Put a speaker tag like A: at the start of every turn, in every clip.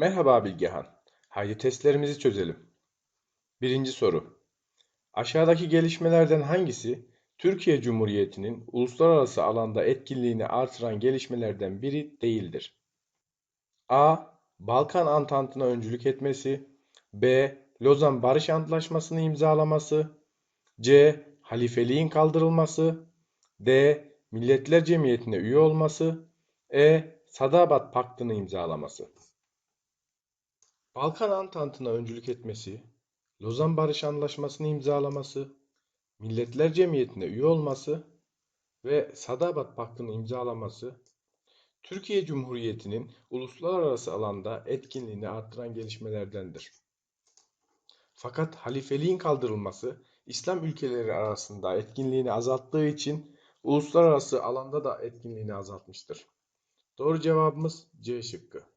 A: Merhaba Bilgehan. Haydi testlerimizi çözelim. Birinci soru. Aşağıdaki gelişmelerden hangisi Türkiye Cumhuriyeti'nin uluslararası alanda etkinliğini artıran gelişmelerden biri değildir? A. Balkan Antantı'na öncülük etmesi. B. Lozan Barış Antlaşması'nı imzalaması. C. Halifeliğin kaldırılması. D. Milletler Cemiyeti'ne üye olması. E. Sadabat Paktı'nı imzalaması. Balkan Antantı'na öncülük etmesi, Lozan Barış Antlaşması'nı imzalaması, Milletler Cemiyeti'ne üye olması ve Sadabat Paktı'nı imzalaması, Türkiye Cumhuriyeti'nin uluslararası alanda etkinliğini arttıran gelişmelerdendir. Fakat halifeliğin kaldırılması, İslam ülkeleri arasında etkinliğini azalttığı için uluslararası alanda da etkinliğini azaltmıştır. Doğru cevabımız C şıkkı.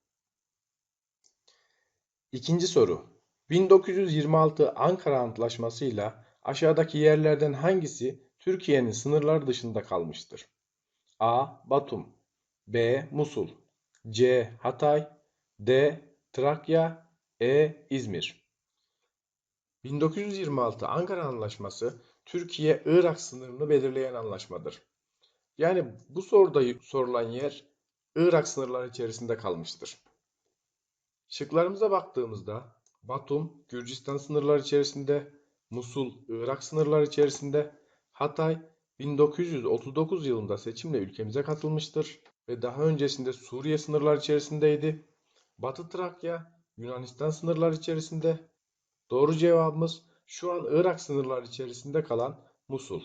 A: İkinci soru. 1926 Ankara Antlaşması'yla aşağıdaki yerlerden hangisi Türkiye'nin sınırları dışında kalmıştır? A. Batum B. Musul C. Hatay D. Trakya E. İzmir 1926 Ankara Antlaşması Türkiye-Irak sınırını belirleyen anlaşmadır. Yani bu soruda sorulan yer Irak sınırları içerisinde kalmıştır. Şıklarımıza baktığımızda Batum Gürcistan sınırları içerisinde, Musul Irak sınırları içerisinde, Hatay 1939 yılında seçimle ülkemize katılmıştır ve daha öncesinde Suriye sınırları içerisindeydi. Batı Trakya Yunanistan sınırları içerisinde. Doğru cevabımız şu an Irak sınırları içerisinde kalan Musul.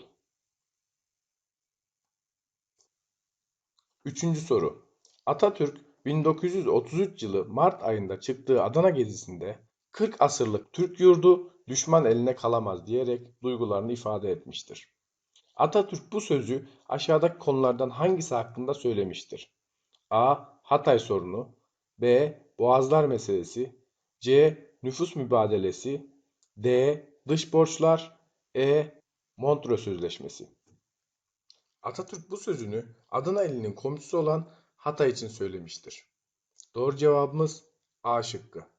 A: Üçüncü soru. Atatürk 1933 yılı Mart ayında çıktığı Adana gezisinde 40 asırlık Türk yurdu düşman eline kalamaz diyerek duygularını ifade etmiştir. Atatürk bu sözü aşağıdaki konulardan hangisi hakkında söylemiştir? A. Hatay sorunu B. Boğazlar meselesi C. Nüfus mübadelesi D. Dış borçlar E. Montreux Sözleşmesi Atatürk bu sözünü Adana elinin komşusu olan Hatay için söylemiştir. Doğru cevabımız A şıkkı.